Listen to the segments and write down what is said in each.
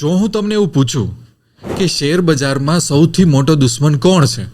જો હું તમને એવું પૂછું કે શેર બજારમાં સૌથી મોટો દુશ્મન કોણ છે,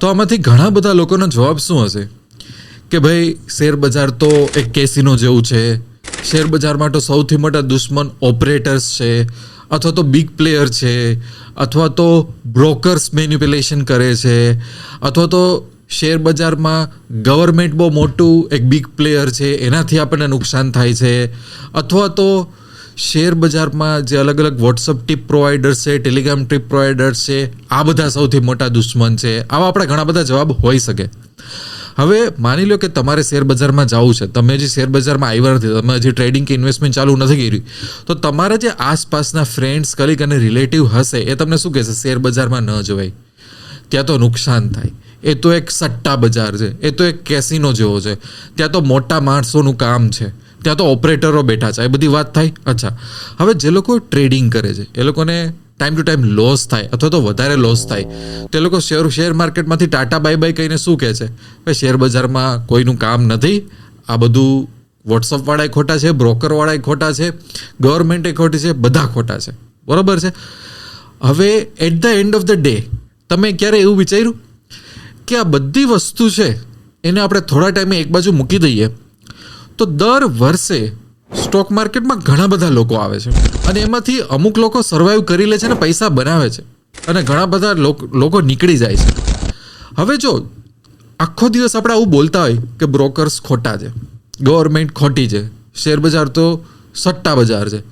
તો આમાંથી ઘણા બધા લોકોનો જવાબ શું હશે? કે ભાઈ, શેર બજાર તો એક કેસિનો જેવું છે, શેર બજારમાં તો સૌથી મોટા દુશ્મન ઓપરેટર્સ છે, અથવા તો બિગ પ્લેયર છે, અથવા તો બ્રોકર્સ મેન્યુપ્યુલેશન કરે છે, અથવા તો શેર બજારમાં ગવર્મેન્ટ બહુ મોટું એક બિગ પ્લેયર છે, એનાથી આપણને નુકસાન થાય છે, અથવા તો શેર બજારમાં જે અલગ અલગ વોટ્સઅપ ટીપ પ્રોવાઈડર્સ છે ટેલિગ્રામ ટીપ પ્રોવાઈડર છે, આ બધા સૌથી મોટા દુશ્મન છે. આવા આપણા ઘણા બધા જવાબ હોઈ શકે. હવે માની લો કે તમારે શેર બજારમાં જવું છે. તમે હજી શેર બજારમાં આવ્યા નથી, તમે હજી ટ્રેડિંગ કે ઇન્વેસ્ટમેન્ટ ચાલુ નથી કરી, તો તમારા જે આસપાસના ફ્રેન્ડ્સ કલીગ અને રિલેટિવ હશે, એ તમને શું કહેશે? શેર બજારમાં ન જવાય. ત્યાં તો નુકસાન થાય. એ તો એક સટ્ટા બજાર છે. એ તો એક કેસિનો જેવો છે. ત્યાં તો મોટા માણસોનું કામ છે. ત્યાં તો ઓપરેટરો બેઠા છે. એ બધી વાત થાય? અચ્છા. હવે જે લોકો ટ્રેડિંગ કરે છે, એ લોકોને ટાઈમ ટુ ટાઈમ લોસ થાય અથવા તો વધારે લોસ થાય, તો લોકો શેર શેર માર્કેટમાંથી ટાટા બાય બાય કહીને શું કહે છે? ભાઈ શેર બજારમાં કોઈનું કામ નથી. આ બધું વોટ્સઅપવાળાએ ખોટા છે બ્રોકરવાળાએ ખોટા છે ગવર્મેન્ટે ખોટી છે, બધા ખોટા છે. બરાબર છે? હવે at the end of the day તમે ક્યારે એવું વિચાર્યું? કે આ બધી વસ્તુ છે, એને આપણે થોડા ટાઈમે એક બાજુ મૂકી દઈએ. તો દર વર્ષે સ્ટોક માર્કેટમાં ઘણા બધા લોકો આવે છે. અને એમાંથી અમુક લોકો સર્વાઈવ કરી લે છે અને પૈસા બનાવે છે. અને ઘણા બધા લોક- નીકળી જાય છે. હવે જો, આખો દિવસ આપણે આવું બોલતા હોય કે બ્રોકર્સ ખોટા છે ગવર્મેન્ટ ખોટી છે શેર બજાર તો સટ્ટા બજાર છે,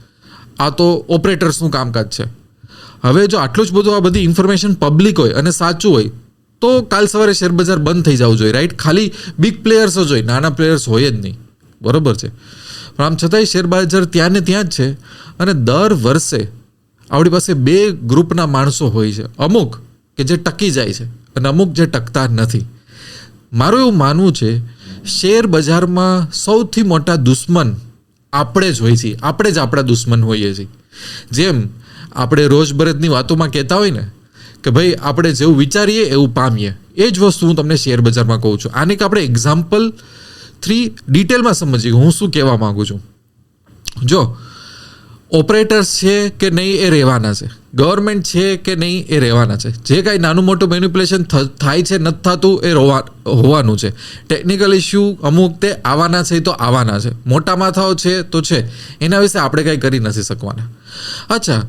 આ તો ઓપરેટર્સનું કામકાજ છે. હવે જો આટલું જ બધું આ બધી ઇન્ફોર્મેશન પબ્લિક હોય અને સાચું હોય, તો કાલ સવારે શેર બજાર બંધ થઈ જવું જોઈએ રાઈટ ખાલી બિગ પ્લેયર્સ જ હોય, નાના પ્લેયર્સ હોય જ નહીં. બરોબર છે. પણ આમ છતાંય શેર બજાર ત્યાં ને ત્યાં જ છે અને દર વર્ષે આપણી પાસે બે ગ્રુપના માણસો હોય છે. અમુક કે જે ટકી જાય છે અને અમુક જે ટકતા નથી. મારું એવું માનવું છે શેર બજારમાં સૌથી મોટા દુશ્મન આપણે જ હોઈએ છીએ. આપણે જ આપણા દુશ્મન હોઈએ છીએ. જેમ આપણે રોજબરોજની વાતોમાં કહેતા હોય ને, કે ભાઈ આપણે જેવું વિચારીએ એવું પામીએ. એ જ વસ્તુ હું તમને શેર બજારમાં કહું છું. આને કે આપણે એક્ઝામ્પલ થ્રી ડિટેલમાં સમજીએ હું શું કહેવા માગું છું. જો ઓપરેટર્સ છે કે નહીં એ રહેવાના છે. ગવર્મેન્ટ છે કે નહીં એ રહેવાના છે. જે કાંઈ નાનું મોટું મેન્યુપ્યુલેશન થાય છે, નથી થતું, એ રોવા, હોવાનું છે. ટેકનિકલ ઇસ્યુ અમુક તે આવવાના છે તો આવવાના છે. મોટા માથાઓ છે તો છે. એના વિશે આપણે કાંઈ કરી નથી શકવાના. અચ્છા,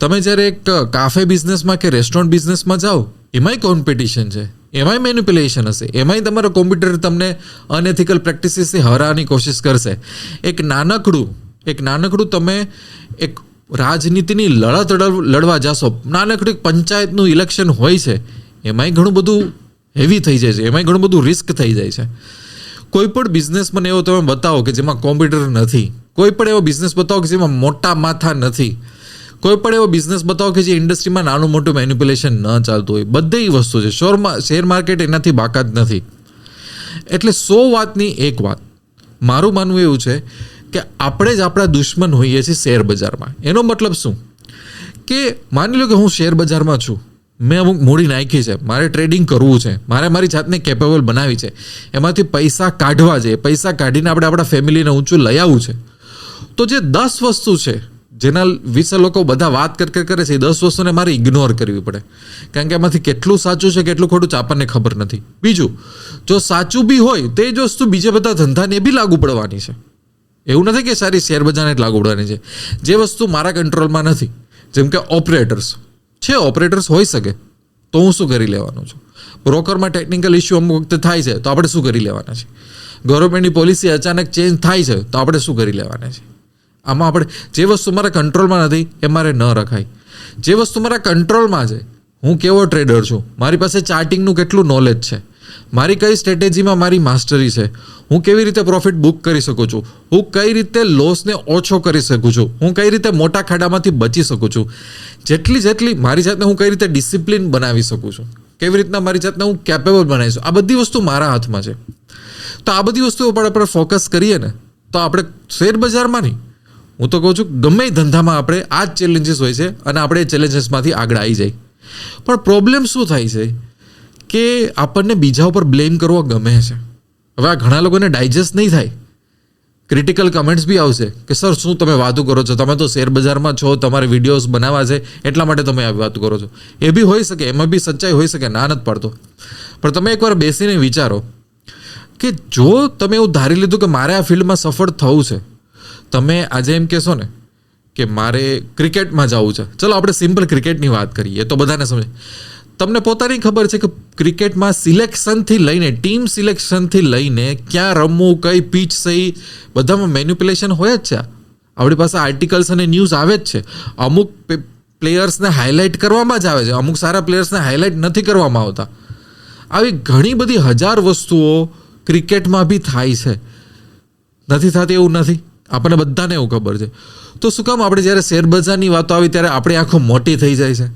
તમે જ્યારે એક કાફે બિઝનેસમાં કે રેસ્ટોરન્ટ બિઝનેસમાં જાઓ, એમાંય કોમ્પિટિશન છે. એમાંય મેન્યુપ્યુલેશન હશે. એમાંય તમારો કોમ્પ્યુટર તમને અનએથિકલ પ્રેક્ટિસીસથી હરાવવાની કોશિશ કરશે. એક નાનકડું એક નાનકડું તમે એક રાજનીતિની લડત લડ- લડવા જાશો. નાનકડું પંચાયતનું ઇલેક્શન હોય છે, એમાંય ઘણું બધું હેવી થઈ જાય છે. એમાંય ઘણું બધું રિસ્ક થઈ જાય છે. કોઈ પણ બિઝનેસ મને એવો તમે બતાવો કે જેમાં કોમ્પ્યુટર નથી. કોઈ પણ એવો બિઝનેસ બતાવો કે જેમાં મોટા માથા નથી. કોઈ પણ એવો બિઝનેસ બતાવો કે જે ઇન્ડસ્ટ્રીમાં નાનું મોટું મેન્યુપ્યુલેશન ન ચાલતું હોય. બધી વસ્તુ છે. શોરમાં શેર માર્કેટ એનાથી બાકાત નથી. એટલે સો વાતની એક વાત. મારું માનવું એવું છે કે આપણે જ આપણા દુશ્મન હોઈએ છીએ શેર બજારમાં. એનો મતલબ શું? કે માની લો કે હું શેર બજારમાં છું. મેં અમુક મૂડી નાખી છે. મારે ટ્રેડિંગ કરવું છે. મારે મારી જાતને કેપેબલ બનાવી છે. એમાંથી પૈસા કાઢવા છે. પૈસા કાઢીને આપણે આપણા ફેમિલીને ઊંચું લઈ આવવું છે. તો જે દસ વસ્તુ છે જેના વિશે લોકો બધા વાત કર કર છે, એ દસ વસ્તુને મારે ઇગ્નોર કરવી પડે. કારણ કે એમાંથી કેટલું સાચું છે, કેટલું ખોટું છે, આપણને ખબર નથી. બીજું, જો સાચું બી હોય, તે જ વસ્તુ બીજા બધા ધંધાને બી લાગુ પડવાની છે. એવું નથી કે સારી શેર બજારને લાગુ પડવાની છે. જે વસ્તુ મારા કંટ્રોલમાં નથી, જેમ કે ઓપરેટર્સ, છે ઓપરેટર્સ હોઈ શકે, તો હું શું કરી લેવાનો છું? બ્રોકરમાં ટેકનિકલ ઇસ્યુ અમુક વખતે થાય છે, તો આપણે શું કરી લેવાના છે? ગવર્મેન્ટની પોલિસી અચાનક ચેન્જ થાય છે, તો આપણે શું કરી લેવાના છે? આમાં આપણે જે વસ્તુ મારા કંટ્રોલમાં નથી, એ મારે ન રખાય. જે વસ્તુ મારા કંટ્રોલમાં છે, હું કેવો ટ્રેડર છું? મારી પાસે ચાર્ટિંગનું કેટલું નોલેજ છે? મારી કઈ સ્ટ્રેટેજીમાં મારી માસ્ટરી છે? હું કેવી રીતે પ્રોફિટ બુક કરી શકું છું? હું કઈ રીતે લોસને ઓછો કરી શકું છું? હું કઈ રીતે મોટા ખાડામાંથી બચી શકું છું? જેટલી જેટલી મારી જાતને હું કઈ રીતે ડિસિપ્લિન બનાવી શકું છું? કેવી રીતના મારી જાતને હું કેપેબલ બનાવી છું આ બધી વસ્તુ મારા હાથમાં છે. તો આ બધી વસ્તુઓ પર આપણે ફોકસ કરીએ ને, તો આપણે શેર બજારમાં નહીં હું તો કહું છું, ગમે ધંધામાં આપણે આ જ ચેલેન્જીસ હોય છે અને આપણે એ ચેલેન્જીસમાંથી આગળ આવી જાય. પણ પ્રોબ્લેમ શું થાય છે કે આપણને બીજા ઉપર બ્લેમ કરવો ગમે છે. હવે આ ઘણા લોકોને ડાયજેસ્ટ નહીં થાય. ક્રિટિકલ કમેન્ટ્સ બી આવશે કે, સર, શું તમે વાતો કરો છો? તમે તો શેર બજારમાં છો, તમારે વિડીયોઝ બનાવવા છે, એટલા માટે તમે આવી વાત કરો છો. એ બી હોઈ શકે, એમાં બી સચ્ચાઈ હોઈ શકે, ના નથી પાડતો. પણ તમે એકવાર બેસીને વિચારો કે જો તમે એવું ધારી લીધું કે મારે આ ફિલ્ડમાં સફળ થવું છે તમે આજે એમ કહેશો ને કે મારે ક્રિકેટમાં જવું છે. ચલો, આપણે સિમ્પલ ક્રિકેટની વાત કરીએ તો બધાને સમજે તમને પોતાની ખબર છે કે ક્રિકેટમાં સિલેક્શનથી લઈને, ટીમ સિલેક્શનથી લઈને ક્યાં રમવું, કઈ પીચ સહી બધામાં મેન્યુપ્યુલેશન હોય જ છે. આપણી પાસે આર્ટિકલ્સ અને ન્યૂઝ આવે જ છે. અમુક પ્લેયર્સને હાઇલાઇટ કરવામાં જ આવે છે. અમુક સારા પ્લેયર્સને હાઇલાઇટ નથી કરવામાં આવતા. આવી ઘણી બધી હજાર વસ્તુઓ ક્રિકેટમાં બી થાય છે. નથી થતી એવું નથી. આપણને બધાને એવું ખબર છે. તો શું કામ આપણે જ્યારે શેરબજારની વાતો આવી ત્યારે આપણી આંખો મોટી થઈ જાય છે?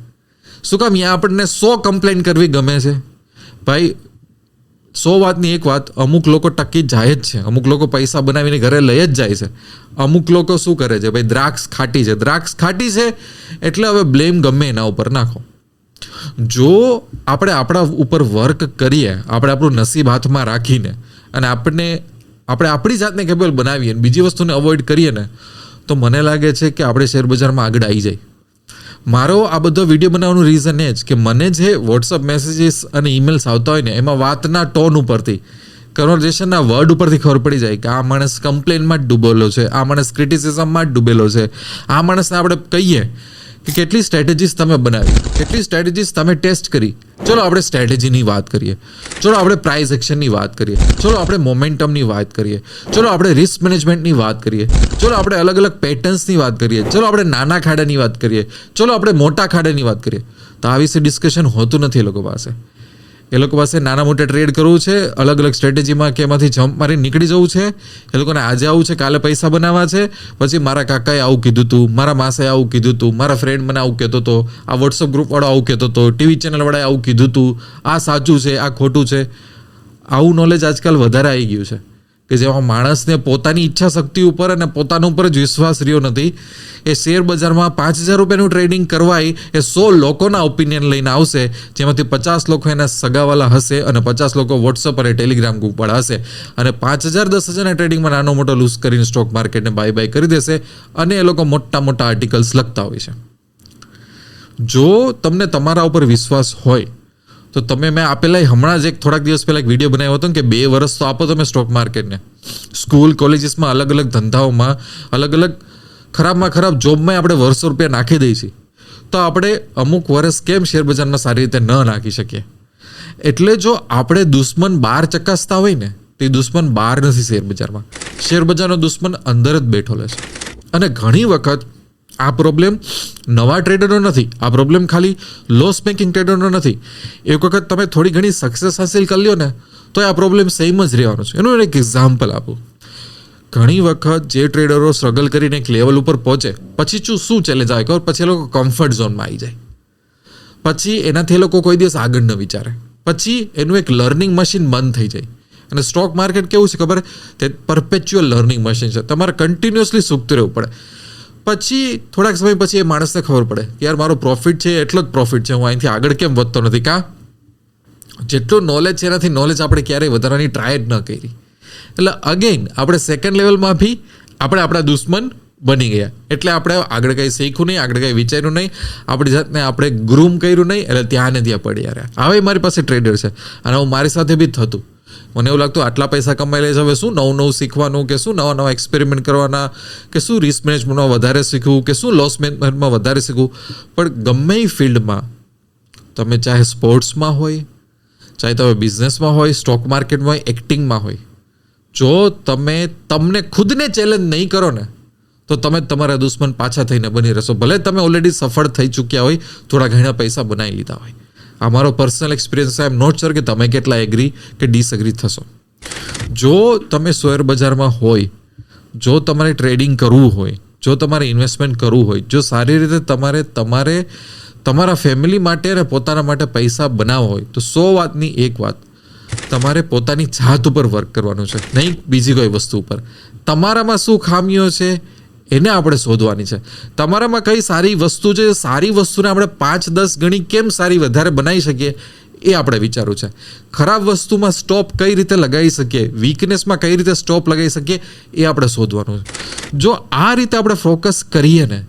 શું કામ અહીંયા આપણને સો કમ્પ્લેન કરવી ગમે છે? ભાઈ, સો વાતની એક વાત, અમુક લોકો ટકી જાય જ છે. અમુક લોકો પૈસા બનાવીને ઘરે લઈ જ જાય છે. અમુક લોકો શું કરે છે? ભાઈ, દ્રાક્ષ ખાટી છે. દ્રાક્ષ ખાટી છે એટલે હવે બ્લેમ ગમે એના ઉપર નાખો. જો આપણે આપણા ઉપર વર્ક કરીએ, આપણે આપણું નસીબ હાથમાં રાખીને અને આપણને આપણે આપણી જાતને કેપેબલ બનાવીએ અને બીજી વસ્તુને અવોઇડ કરીએ ને, તો મને લાગે છે કે આપણે શેર બજારમાં આગળ આવી જાય. મારો આ બધો વીડિયો બનાવવાનું રીઝન એ જ કે મને જે વોટ્સઅપ મેસેજીસ અને ઈમેલ્સ આવતા હોય ને, એમાં વાતના ટોન ઉપરથી કન્વર્ઝેશનના વર્ડ ઉપરથી ખબર પડી જાય કે આ માણસ કમ્પ્લેનમાં જ ડૂબેલો છે, આ માણસ ક્રિટિસિઝમમાં જ ડૂબેલો છે, આ માણસને આપણે કહીએ કે કેટલી સ્ટ્રેટેજીસ તમે બનાવી, કેટલી સ્ટ્રેટેજીસ તમે ટેસ્ટ કરી. ચલો આપણે સ્ટ્રેટેજીની વાત કરીએ. ચલો આપણે પ્રાઇઝ એક્શનની વાત કરીએ. ચલો આપણે મોમેન્ટમની વાત કરીએ. ચલો આપણે રિસ્ક મેનેજમેન્ટની વાત કરીએ. ચલો આપણે અલગ અલગ પેટર્ન્સની વાત કરીએ. ચલો આપણે નાના ખાડાની વાત કરીએ. ચલો આપણે મોટા ખાડાની વાત કરીએ. તો આ વિશે ડિસ્કશન હોતું નથી એ લોકો પાસે. એ લોકો પાસે નાના મોટા ટ્રેડ કરવું છે, અલગ અલગ સ્ટ્રેટેજીમાં કે એમાંથી જમ્પ મારી નીકળી જવું છે. એ લોકોને આજે આવું છે, કાલે પૈસા બનાવવા છે. પછી મારા કાકાએ આવું કીધું હતું મારા માસાએ આવું કીધું હતું મારા ફ્રેન્ડ મને આવું કહેતો હતો, આ વોટ્સઅપ ગ્રુપવાળો આવું કહેતો હતો ટીવી ચેનલવાળાએ આવું કીધું હતું આ સાચું છે, આ ખોટું છે. આવું નોલેજ આજકાલ વધારે આવી ગયું છે. કે જેમાં માણસને પોતાની ઈચ્છા શક્તિ ઉપર અને પોતાના ઉપર જ વિશ્વાસ રહ્યો નથી, એ શેર બજારમાં પાંચ હજાર રૂપિયાનું ટ્રેડિંગ કરવાય એ સો લોકોના ઓપિનિયન લઈને આવશે, જેમાંથી પચાસ લોકો એના સગાવાલા હશે અને પચાસ લોકો વોટ્સઅપ અને ટેલિગ્રામ ગ્રુપ પર હશે. અને પાંચ હજાર દસ હજારના ટ્રેડિંગમાં નાનો મોટો લૂઝ કરીને સ્ટોક માર્કેટને બાય બાય કરી દેશે અને એ લોકો મોટા મોટા આર્ટિકલ્સ લખતા હોય છે. જો તમને તમારા ઉપર વિશ્વાસ હોય તો તમે મેં આપેલા હમણાં જ એક થોડાક દિવસ પહેલાં એક વીડિયો બનાવ્યો હતો કે બે વર્ષ તો આપો તમે સ્ટોક માર્કેટને સ્કૂલ કોલેજીસમાં અલગ અલગ ધંધાઓમાં અલગ અલગ ખરાબમાં ખરાબ જોબમાં આપણે વર્ષો રૂપિયા નાખી દઈએ છીએ. તો આપણે અમુક વર્ષ કેમ શેર બજારમાં સારી રીતે ન નાખી શકીએ? એટલે જો આપણે દુશ્મન બહાર ચકાસતા હોય ને, તે દુશ્મન બહાર નથી શેરબજારમાં શેરબજારનો દુશ્મન અંદર જ બેઠો લે છે. અને ઘણી વખત આ પ્રોબ્લેમ નવા ટ્રેડરનો નથી, આ પ્રોબ્લેમ ખાલી લોસ મેકિંગ ટ્રેડરનો નથી. એક વખત તમે થોડી ઘણી સક્સેસ હાસિલ કરી લ્યો ને, તો આ પ્રોબ્લેમ સેમ જ રહેવાનો છે. એનું એક એક્ઝામ્પલ આપું. ઘણી વખત જે ટ્રેડરો સ્ટ્રગલ કરીને એક લેવલ ઉપર પહોંચે, પછી શું શું ચેલેન્જ આવે ખબર? પછી એ લોકો કમ્ફર્ટ ઝોનમાં આવી જાય. પછી એનાથી એ લોકો કોઈ દિવસ આગળ ન વિચારે. પછી એનું એક લર્નિંગ મશીન બંધ થઈ જાય. અને સ્ટોક માર્કેટ કેવું છે ખબર? તે પરપેચ્યુઅલ લર્નિંગ મશીન છે. તમારે કન્ટિન્યુઅસલી શીખતું રહેવું પડે. પછી થોડાક સમય પછી એ માણસને ખબર પડે કે યાર, મારો પ્રોફિટ છે, એટલો જ પ્રોફિટ છે, હું અહીંથી આગળ કેમ વધતો નથી? કાં? જેટલું નોલેજ છે, એનાથી નોલેજ આપણે ક્યારેય વધારવાની ટ્રાય જ ન કરી. એટલે અગેન આપણે સેકન્ડ લેવલમાં બી આપણે આપણા દુશ્મન બની ગયા. એટલે આપણે આગળ કંઈ શીખ્યું નહીં, આગળ કંઈ વિચાર્યું નહીં, આપણી જાતને આપણે ગ્રૂમ કર્યું નહીં, એટલે ત્યાં ને ત્યાં પડ્યા રહ્યા. હવે મારી પાસે ટ્રેડર છે અને હું મારી સાથે બી થતું. મને એવું લાગતું આટલા પૈસા કમાઈ લે છે શું નવું નવું શીખવાનું કે શું નવા નવા એક્સપેરિમેન્ટ કરવાના કે શું રિસ્ક મેનેજમેન્ટમાં વધારે શીખવું કે શું લોસ મેનેજમેન્ટમાં વધારે શીખવું? પણ ગમે ફિલ્ડમાં તમે ચાહે સ્પોર્ટ્સમાં હોય, ચાહે તમે બિઝનેસમાં હોય સ્ટોક માર્કેટમાં હોય એક્ટિંગમાં હોય, જો તમે તમને ખુદને ચેલેન્જ નહીં કરો ને, તો તમે તમારા દુશ્મન પાછા થઈને બની રહેશો. ભલે તમે ઓલરેડી સફળ થઈ ચૂક્યા હોય, થોડા ઘણા પૈસા બનાવી લીધા હોય. આ મારો personal experience I am not sure કે તમે કેટલા એગ્રી કે ડિસએગ્રી થશો. જો તમે શેર બજારમાં હોય, જો તમારે ટ્રેડિંગ કરવું હોય, જો તમારે ઇન્વેસ્ટમેન્ટ કરવું હોય, જો સારી રીતે તમારે તમારે, તમારા ફેમિલી માટે અને પોતાના માટે પૈસા બનાવવા હોય, તો સો વાતની એક વાત. તમારે પોતાની જાત ઉપર વર્ક કરવાનું છે, નહીં બીજી કોઈ વસ્તુ ઉપર. તમારામાં શું ખામીઓ છે? એને આપણે શોધવાની છે. તમારામાં કઈ સારી વસ્તુ છે? સારી વસ્તુને આપણે પાંચ, દસ ગણી કેમ સારી વધારે બનાવી શકીએ? એ આપણે વિચારવું છે. ખરાબ વસ્તુમાં સ્ટોપ કઈ રીતે લગાવી શકીએ? વીકનેસમાં કઈ રીતે સ્ટોપ લગાવી શકીએ? એ આપણે શોધવાનું છે. જો આ રીતે આપણે ફોકસ કરીએ ને,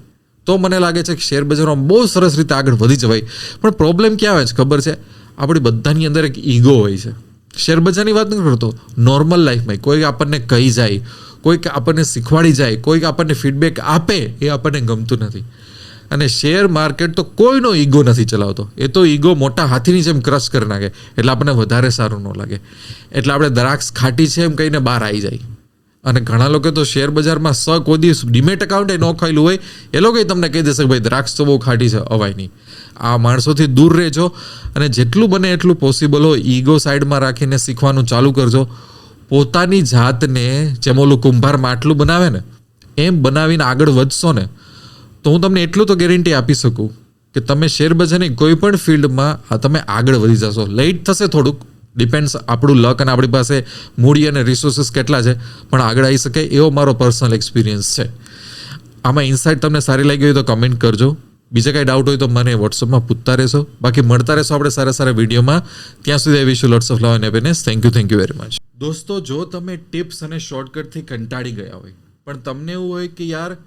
તો મને લાગે છે કે શેર બજારમાં બહુ સરસ રીતે આગળ વધી જવાય. પણ પ્રોબ્લેમ ક્યાં આવે છે? ખબર છે? આપણી બધાની અંદર એક ઈગો હોય છે. શેર બજારની વાત નથી કરતો. નોર્મલ લાઈફમાં કોઈ આપણને કહી જાય કોઈક આપણને શીખવાડી જાય, કોઈક આપણને ફીડબેક આપે, એ આપણને ગમતું નથી. અને શેર માર્કેટ તો કોઈનો ઈગો નથી ચલાવતો. એ તો ઈગો મોટા હાથીની જેમ ક્રશ કરી નાખે. એટલે આપણને વધારે સારું ન લાગે. એટલે આપણે દ્રાક્ષ ખાટી છે એમ કહીને બહાર આવી જાય. અને ઘણા લોકો તો શેર બજારમાં સ કોદી ડિમેટ એકાઉન્ટ ન ખાયેલું હોય, એ લોકો તમને કહી દેશે કે ભાઈ દ્રાક્ષ તો બહુ ખાટી છે, અવાય નહીં. આ માણસોથી દૂર રહેજો અને જેટલું બને એટલું પોસિબલ હોય ઈગો સાઈડમાં રાખીને શીખવાનું ચાલુ કરજો. પોતાની જાતને જેમ ઓલું કુંભાર માટલું બનાવે ને, એમ બનાવીને આગળ વધશો ને, તો હું તમને એટલું તો ગેરંટી આપી શકું કે તમે શેર બજારની કોઈ પણ ફિલ્ડમાં આ તમે આગળ વધી જશો. લેટ થશે થોડુંક ડિપેન્ડ્સ આપણું લક અને આપણી પાસે મૂડી અને રિસોર્સિસ કેટલા છે, પણ આગળ આવી શકે એવો મારો પર્સનલ એક્સપિરિયન્સ છે. આમાં ઇન્સાઇટ તમને સારી લાગી હોય તો કમેન્ટ કરજો. બીજા કાંઈ ડાઉટ હોય તો મને વોટ્સઅપમાં પૂછતા રહેશો. બાકી મળતા રહેશો આપણે સારા સારા વિડીયોમાં. ત્યાં સુધી I wish you lots of love and happiness thank you thank you very much દોસ્તો, જો તમે ટિપ્સ અને શોર્ટકટથી કંટાળી ગયા હોય, પણ તમને એવું હોય કે યાર,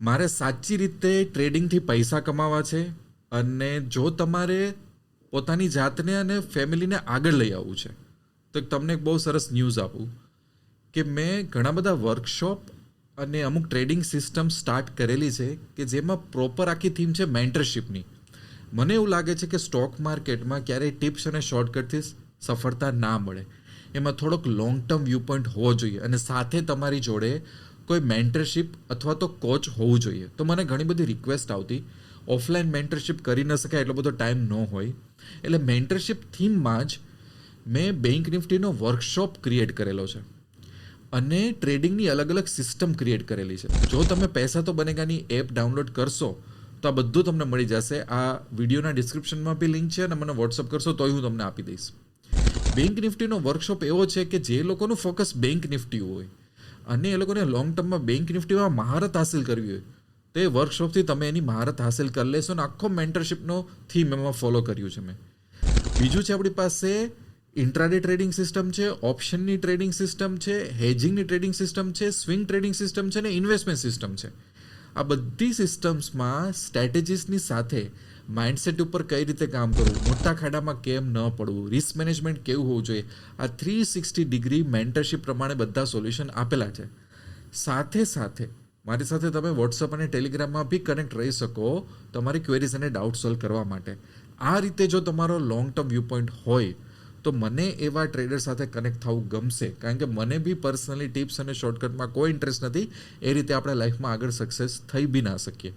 મારે સાચી રીતે ટ્રેડિંગથી પૈસા કમાવા છે અને જો તમારે પોતાની જાતને અને ફેમિલીને આગળ લઈ આવવું છે, તો તમને એક બહુ સરસ ન્યૂઝ આપું કે મેં ઘણા બધા વર્કશોપ અને અમુક ટ્રેડિંગ સિસ્ટમ સ્ટાર્ટ કરેલી છે કે જેમાં પ્રોપર આખી થીમ છે મેન્ટરશિપની. મને એવું લાગે છે કે સ્ટોક માર્કેટમાં ક્યારેય ટિપ્સ અને શોર્ટકટથી સફળતા ના મળે. એમાં થોડોક લોંગ ટર્મ વ્યૂ પોઈન્ટ હોવો જોઈએ અને સાથે તમારી જોડે કોઈ મેન્ટરશીપ અથવા તો કોચ હોવું જોઈએ. તો મને ઘણી બધી રિક્વેસ્ટ આવતી. ઓફલાઈન મેન્ટરશિપ કરી ન શકાય એટલો બધો ટાઈમ ન હોય. એટલે મેન્ટરશિપ થીમમાં જ મેં બેંક નિફ્ટીનો વર્કશોપ ક્રિએટ કરેલો છે. અને ટ્રેડિંગની અલગ અલગ સિસ્ટમ ક્રિએટ કરેલી છે. જો તમે પૈસા તો બનેગાની એપ ડાઉનલોડ કરશો, તો આ બધું તમને મળી જશે. આ વિડીયોના ડિસ્ક્રિપ્શનમાં બી લિંક છે અને મને વોટ્સઅપ કરશો, તોય હું તમને આપી દઈશ. બેંક નિફ્ટીનો વર્કશોપ એવો છે કે જે લોકોનું ફોકસ બેંક નિફ્ટી હોય. અને એ લોકોને લોંગ ટર્મમાં બેંક નિફ્ટીમાં મહારત હાસિલ કરવી હોય. તો એ વર્કશોપથી તમે એની મહારત હાસિલ કરી લેશો અને આખો મેન્ટરશીપનો થીમ એમાં ફોલો કર્યું છે મેં. બીજું છે આપણી પાસે ઇન્ટ્રાડે ટ્રેડિંગ સિસ્ટમ છે ઓપ્શનની ટ્રેડિંગ સિસ્ટમ છે હેજિંગની ટ્રેડિંગ સિસ્ટમ છે સ્વિંગ ટ્રેડિંગ સિસ્ટમ છે અને ઇન્વેસ્ટમેન્ટ સિસ્ટમ છે. આ બધી સિસ્ટમ્સમાં સ્ટ્રેટેજીસની સાથે માઇન્ડસેટ ઉપર કઈ રીતે કામ કરવું? મોટા ખાડામાં કેમ ન પડવું? રિસ્ક મેનેજમેન્ટ કેવું હોવું જોઈએ? આ થ્રી સિક્સટી ડિગ્રી મેન્ટરશીપ પ્રમાણે બધા સોલ્યુશન આપેલા છે. સાથે સાથે, મારી સાથે તમે વોટ્સઅપ અને ટેલિગ્રામમાં બી કનેક્ટ રહી શકો તમારી ક્વેરીઝ અને ડાઉટ સોલ્વ કરવા માટે. આ રીતે જો તમારો લોંગ ટર્મ વ્યૂ પોઈન્ટ હોય, તો મને એવા ટ્રેડર સાથે કનેક્ટ થવું ગમશે. કારણ કે મને બી પર્સનલી ટિપ્સ અને શોર્ટકટમાં કોઈ ઇન્ટરેસ્ટ નથી. એ રીતે આપણે લાઈફમાં આગળ સક્સેસ થઈ બી ના શકીએ.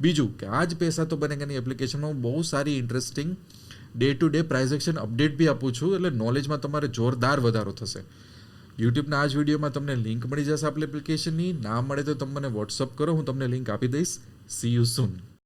બીજું કે આ જ પૈસા તો બનેગાની એપ્લિકેશનમાં હું બહુ સારી interesting day to day transaction update બી આપું છું, એટલે નોલેજમાં તમારે જોરદાર વધારો થશે. યુટ્યુબના આ જ વિડીયોમાં તમને લિંક મળી જશે આપણી એપ્લિકેશનની ના. મળે તો તમે મને વોટ્સઅપ કરો, હું તમને લિંક આપી દઈશ. C you soon